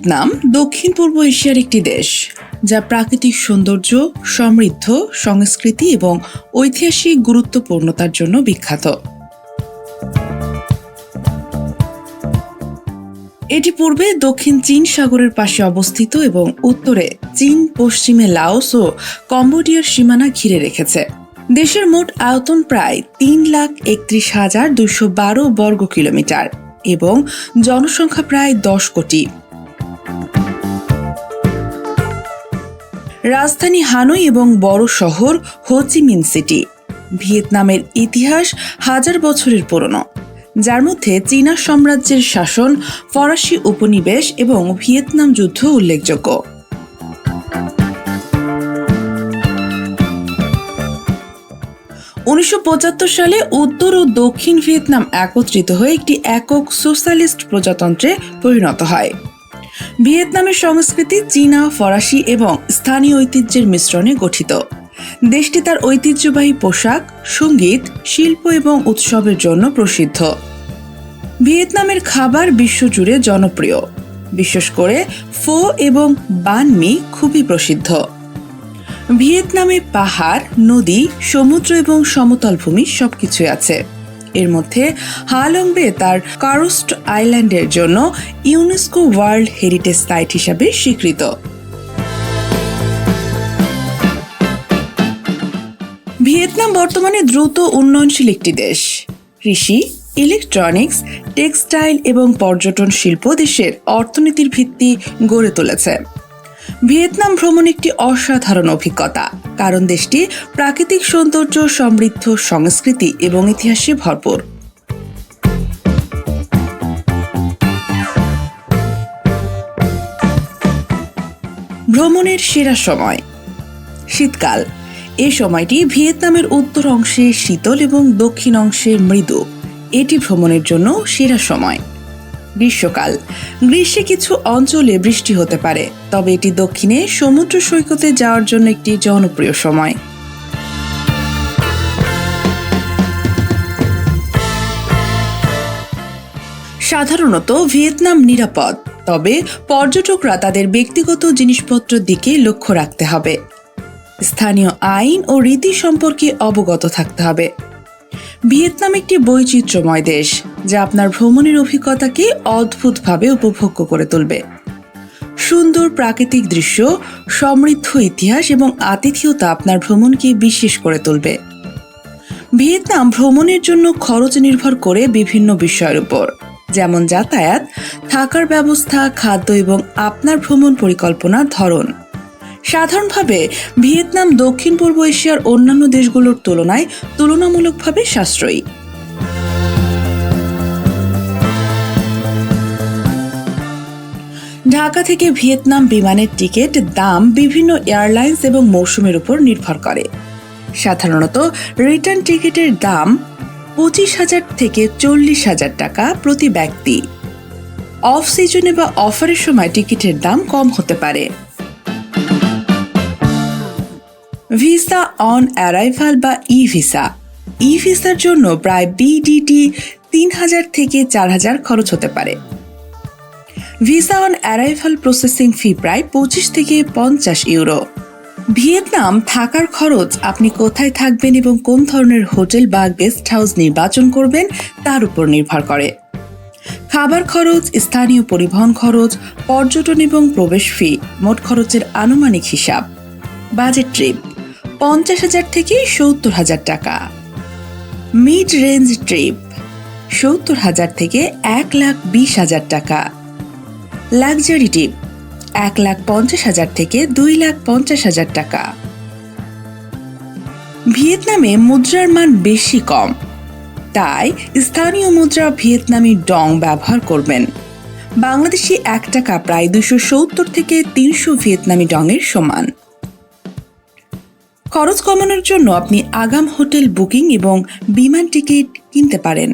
Vietnam, দক্ষিণ পূর্ব এশিয়ার একটি দেশ, যা প্রাকৃতিক সৌন্দর্য, সমৃদ্ধ, সংস্কৃতি এবং ঐতিহাসিক গুরুত্বপূর্ণতার জন্য বিখ্যাত। এটি পূর্বে দক্ষিণ চীন সাগরের পাশে অবস্থিত এবং উত্তরে চীন, পশ্চিমে লাওস ও কম্বোডিয়ার সীমানা ঘিরে রেখেছে। দেশের মোট আয়তন প্রায় তিন লাখ একত্রিশ হাজার দুশো বারো বর্গ কিলোমিটার এবং জনসংখ্যা প্রায় দশ কোটি। রাজধানী হানই এবং বড় শহর হোচিমিন সিটি। ভিয়েতনামের ইতিহাস হাজার বছরের পুরনো। যার মধ্যে চীনা সাম্রাজ্যের শাসন, ফরাসি উপনিবেশ এবং ভিয়েতনাম যুদ্ধ উল্লেখযোগ্য। উনিশশো পঁচাত্তর সালে উত্তর ও দক্ষিণ ভিয়েতনাম একত্রিত হয়ে একটি একক সোশ্যালিস্ট প্রজাতন্ত্রে পরিণত হয়। ভিয়েতনামের সংস্কৃতি চীনা, ফরাসি এবং স্থানীয় ঐতিহ্যের মিশ্রণে গঠিত। দেশটি তার ঐতিহ্যবাহী পোশাক, সংগীত, শিল্প এবং উৎসবের জন্য প্রসিদ্ধ। ভিয়েতনামের খাবার বিশ্বজুড়ে জনপ্রিয়। বিশেষ করে ফো এবং বানমি খুবই প্রসিদ্ধ। ভিয়েতনামে পাহাড়, নদী, সমুদ্র এবং সমতল ভূমি সবকিছুই আছে। এর মধ্যে হালংবে তার কারোস্ট আইল্যান্ডের জন্য ইউনেস্কো ওয়ার্ল্ড হেরিটেজ সাইট হিসাবে স্বীকৃত। ভিয়েতনাম বর্তমানে দ্রুত উন্নয়নশীল একটি দেশ। কৃষি, ইলেকট্রনিক্স, টেক্সটাইল এবং পর্যটন শিল্প দেশের অর্থনীতির ভিত্তি গড়ে তুলেছে। ভিয়েতনাম ভ্রমণ একটি অসাধারণ অভিজ্ঞতা। কারণ দেশটি প্রাকৃতিক সৌন্দর্য, সমৃদ্ধ সংস্কৃতি এবং ইতিহাসে ভরপুর। ভ্রমণের সেরা সময়। শীতকাল। এই সময়টি ভিয়েতনামের উত্তর অংশে শীতল এবং দক্ষিণ অংশে মৃদু। এটি ভ্রমণের জন্য সেরা সময়। গ্রীষ্মকাল। গ্রীষ্মে কিছু অঞ্চলে বৃষ্টি হতে পারে, তবে এটি দক্ষিণে সমুদ্র সৈকতে যাওয়ার জন্য একটি জনপ্রিয় সময়। সাধারণত ভিয়েতনাম নিরাপদ, তবে পর্যটকরা তাদের ব্যক্তিগত জিনিসপত্রের দিকে লক্ষ্য রাখতে হবে। স্থানীয় আইন ও রীতি সম্পর্কে অবগত থাকতে হবে। ভিয়েতনাম একটি বৈচিত্র্যময় দেশ, যা আপনার ভ্রমণের অভিজ্ঞতাকে অদ্ভুতভাবে উপভোগ্য করে তুলবে। সুন্দর প্রাকৃতিক দৃশ্য, সমৃদ্ধ ইতিহাস এবং আতিথেয়তা আপনার ভ্রমণকে বিশেষ করে তুলবে। ভিয়েতনাম ভ্রমণের জন্য খরচ নির্ভর করে বিভিন্ন বিষয়ের উপর, যেমন যাতায়াত, থাকার ব্যবস্থা, খাদ্য এবং আপনার ভ্রমণ পরিকল্পনার ধরন। সাধারণভাবে ভিয়েতনাম, দক্ষিণ পূর্ব এশিয়ার অন্যান্য দেশগুলোর তুলনায় তুলনামূলকভাবে সাশ্রয়ী। ঢাকা থেকে ভিয়েতনাম বিমানের টিকিট দাম বিভিন্ন এয়ারলাইন্স এবং মৌসুমের উপর নির্ভর করে। সাধারণত রিটার্ন টিকিটের দাম পঁচিশ হাজার থেকে চল্লিশ হাজার টাকা প্রতি ব্যক্তি। অফ সিজনে বা অফারের সময় টিকিটের দাম কম হতে পারে। ভিসা অন অ্যারাইভাল বা ই ভিসা ই ভিসার জন্য প্রায় বিডিটি তিন হাজার থেকে চার হাজার খরচ হতে পারে। Visa on arrival processing fee প্রায় পঁচিশ থেকে পঞ্চাশ ইউরো। ভিয়েতনাম থাকার খরচ আপনি কোথায় থাকবেন এবং কোন ধরনের হোটেল বা গেস্ট হাউস নির্বাচন করবেন, তার উপর নির্ভর করে। খাবার খরচ, স্থানীয় পরিবহন খরচ, পর্যটন এবং প্রবেশ ফি মোট খরচের আনুমানিক হিসাব। বাজেট ট্রিপ পঞ্চাশ হাজার থেকে সত্তর হাজার টাকা। মিড রেঞ্জ ট্রিপ সত্তর হাজার থেকে এক লাখ বিশ হাজার টাকা। লাক্সারি ট্রিপ এক লাখ পঞ্চাশ হাজার থেকে দুই লাখ পঞ্চাশ হাজার টাকা। ভিয়েতনামে মুদ্রার মান বেশি কম, তাই স্থানীয় মুদ্রা ভিয়েতনামি ডং ব্যবহার করবেন। বাংলাদেশি এক টাকা প্রায় দুশো সত্তর থেকে তিনশো ভিয়েতনামি ডংয়ের সমান। খরচ কমানোর জন্য আপনি আগাম হোটেল বুকিং এবং বিমান টিকিট কিনতে পারেন।